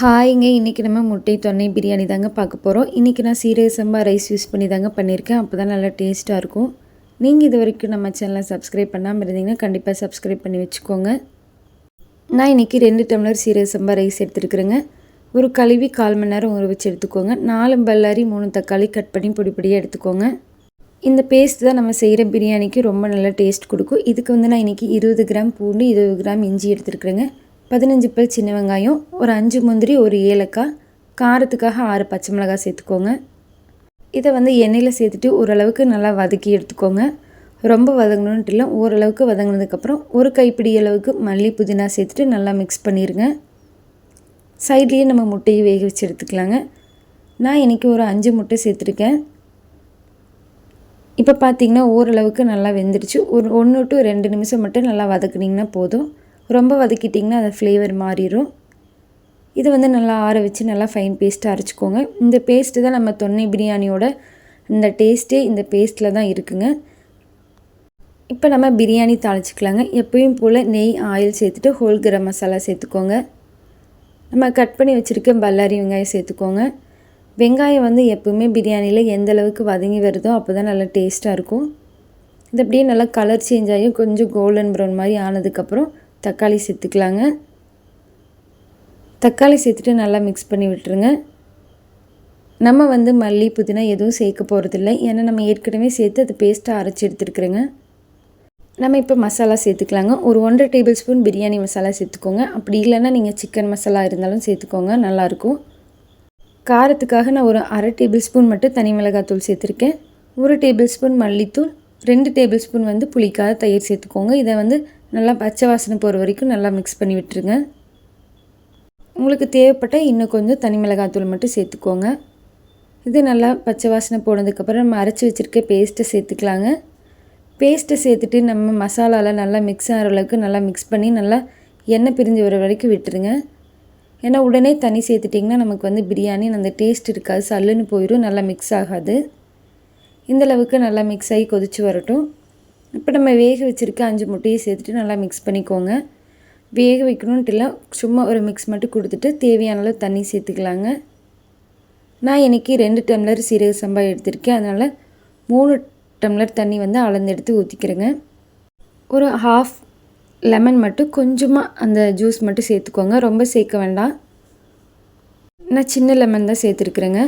ஹாய்ங்க இன்றைக்கி நம்ம முட்டை தொன்னை பிரியாணி தாங்க பார்க்க போகிறோம் இன்றைக்கி நான் சீரக சம்பா ரைஸ் யூஸ் பண்ணி தாங்க பண்ணியிருக்கேன். அப்போ தான் நல்லா டேஸ்ட்டாக இருக்கும். நீங்கள் இது வரைக்கும் நம்ம சேனலை சப்ஸ்கிரைப் பண்ணாமல் இருந்தீங்கன்னா கண்டிப்பாக சப்ஸ்கிரைப் பண்ணி வச்சுக்கோங்க. நான் இன்றைக்கி ரெண்டு டம்ளர் சீரகசம்பா ரைஸ் எடுத்துருக்குறேங்க. ஒரு கழுவி கால் மணி நேரம் ஊற வச்சு எடுத்துக்கோங்க. நாலு பல்லாரி மூணு தக்காளி கட் பண்ணி பொடி பொடியாக எடுத்துக்கோங்க. இந்த பேஸ்ட் தான் நம்ம செய்கிற பிரியாணிக்கு ரொம்ப நல்லா டேஸ்ட் கொடுக்கும். இதுக்கு வந்து நான் இன்றைக்கி இருபது கிராம் பூண்டு இருபது கிராம் இஞ்சி எடுத்துருக்குறேங்க. பதினஞ்சு பல் சின்ன வெங்காயம் ஒரு அஞ்சு முந்திரி ஒரு ஏலக்காய். காரத்துக்காக ஆறு பச்சை மிளகாய் சேர்த்துக்கோங்க. இதை வந்து எண்ணெயில் சேர்த்துட்டு ஓரளவுக்கு நல்லா வதக்கி எடுத்துக்கோங்க. ரொம்ப வதங்கணுன்ட்டு இல்லை ஓரளவுக்கு வதங்கினதுக்கப்புறம் ஒரு கைப்பிடி அளவுக்கு மல்லி புதினா சேர்த்துட்டு நல்லா மிக்ஸ் பண்ணிடுங்க சைட்லேயே நம்ம முட்டையை வேக வச்சு எடுத்துக்கலாங்க. நான் இன்றைக்கி ஒரு அஞ்சு முட்டை சேர்த்துருக்கேன். இப்போ பார்த்திங்கன்னா ஓரளவுக்கு நல்லா வெந்துடுச்சு. ஒரு ஒன்று டு ரெண்டு நிமிஷம் மட்டும் நல்லா வதக்குனிங்கன்னா போதும். ரொம்ப வதக்கிட்டிங்கன்னா அது ஃப்ளேவர் மாறிடும் இது வந்து நல்லா ஆற வச்சு நல்லா ஃபைன் பேஸ்ட்டாக அரைச்சிக்கோங்க. இந்த பேஸ்ட்டு தான் நம்ம தொன்னை பிரியாணியோட இந்த டேஸ்ட்டே இந்த பேஸ்ட்டில் தான் இருக்குங்க. இப்போ நம்ம பிரியாணி தாளிச்சிக்கலாங்க. எப்பயும் போல் நெய் ஆயில் சேர்த்துட்டு ஹோல் கரம் மசாலா சேர்த்துக்கோங்க. நம்ம கட் பண்ணி வச்சுருக்க பல்லாரி வெங்காயம் சேர்த்துக்கோங்க. வெங்காயம் வந்து எப்போவுமே பிரியாணியில் எந்த அளவுக்கு வதங்கி வருதோ அப்போ தான் நல்லா டேஸ்ட்டாக இருக்கும். இது அப்படியே நல்லா கலர் சேஞ்ச் ஆகி கொஞ்சம் கோல்டன் ப்ரௌன் மாதிரி ஆனதுக்கப்புறம் தக்காளி சேர்த்துக்கலாங்க. தக்காளி சேர்த்துட்டு நல்லா மிக்ஸ் பண்ணி விட்டுருங்க. நம்ம வந்து மல்லி புதினா எதுவும் சேர்க்க போகிறதில்ல ஏன்னா நம்ம ஏற்கனவே சேர்த்து அது பேஸ்ட்டாக அரைச்சி எடுத்துருக்குறேங்க. நம்ம இப்போ மசாலா சேர்த்துக்கலாங்க. ஒரு ஒன்றரை டேபிள் ஸ்பூன் பிரியாணி மசாலா சேர்த்துக்கோங்க. அப்படி இல்லைன்னா நீங்கள் சிக்கன் மசாலா இருந்தாலும் சேர்த்துக்கோங்க. நல்லாயிருக்கும். காரத்துக்காக நான் ஒரு அரை டேபிள் ஸ்பூன் மட்டும் தனி மிளகாத்தூள் சேர்த்துருக்கேன். ஒரு டேபிள் ஸ்பூன் மல்லித்தூள் ரெண்டு டேபிள் ஸ்பூன் வந்து புளிக்காத தயிர் சேர்த்துக்கோங்க. இதை வந்து நல்லா பச்சை வாசனை போகிற வரைக்கும் நல்லா மிக்ஸ் பண்ணி விட்டுருங்க. உங்களுக்கு தேவைப்பட்டால் இன்னும் கொஞ்சம் தனி மிளகாத்தூள் மட்டும் சேர்த்துக்கோங்க. இது நல்லா பச்சை வாசனை போனதுக்கப்புறம் நம்ம அரைச்சி வச்சுருக்க பேஸ்ட்டை சேர்த்துக்கலாங்க. பேஸ்ட்டை சேர்த்துட்டு நம்ம மசாலாவில் நல்லா மிக்ஸ் ஆகிற அளவுக்கு நல்லா மிக்ஸ் பண்ணி நல்லா எண்ணெய் பிரிஞ்சு வர வரைக்கும் விட்டுருங்க. ஏன்னா உடனே தனி சேர்த்துட்டிங்கன்னா நமக்கு வந்து பிரியாணி அந்த டேஸ்ட் இருக்காது சல்லுன்னு போயிடும் நல்லா மிக்ஸ் ஆகாது. இந்தளவுக்கு நல்லா மிக்ஸ் ஆகி கொதித்து வரட்டும். இப்போ நம்ம வேக வச்சுருக்க அஞ்சு முட்டையை சேர்த்துட்டு நல்லா மிக்ஸ் பண்ணிக்கோங்க. வேக வைக்கணுன்ட்டு இல்லை சும்மா ஒரு மிக்ஸ் மட்டும் கொடுத்துட்டு தேவையான அளவு தண்ணி சேர்த்துக்கலாங்க. நான் இன்றைக்கி ரெண்டு டம்ளர் சீரக சம்பா எடுத்திருக்கேன். அதனால் மூணு டம்ளர் தண்ணி வந்து அளந்து எடுத்து ஊற்றிக்கிறேங்க ஒரு ஹாஃப் லெமன் மட்டும் கொஞ்சமாக அந்த ஜூஸ் மட்டும் சேர்த்துக்கோங்க. ரொம்ப சேர்க்க வேண்டாம். நான் சின்ன லெமன் தான் சேர்த்துருக்குறேங்க.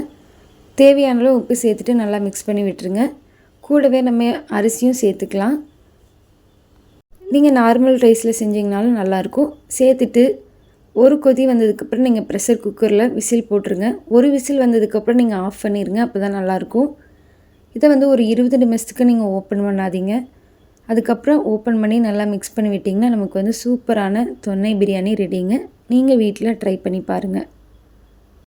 தேவையான அளவு உப்பு சேர்த்துட்டு நல்லா மிக்ஸ் பண்ணி விட்டுருங்க. கூடவே நம்ம அரிசியும் சேர்த்துக்கலாம். நீங்கள் நார்மல் ரைஸில் செஞ்சிங்கனாலும் நல்லாயிருக்கும் சேர்த்துட்டு ஒரு கொதி வந்ததுக்கப்புறம் நீங்கள் ப்ரெஷர் குக்கரில் விசில் போட்டுருங்க. ஒரு விசில் வந்ததுக்கப்புறம் நீங்கள் ஆஃப் பண்ணிடுங்க அப்போ தான் நல்லாயிருக்கும் இதை வந்து ஒரு இருபது நிமிஷத்துக்கு நீங்கள் ஓப்பன் பண்ணாதீங்க. அதுக்கப்புறம் ஓப்பன் பண்ணி நல்லா மிக்ஸ் பண்ணி விட்டிங்கன்னா நமக்கு வந்து சூப்பரான தொன்னை பிரியாணி ரெடிங்க நீங்கள் வீட்டில் ட்ரை பண்ணி பாருங்கள்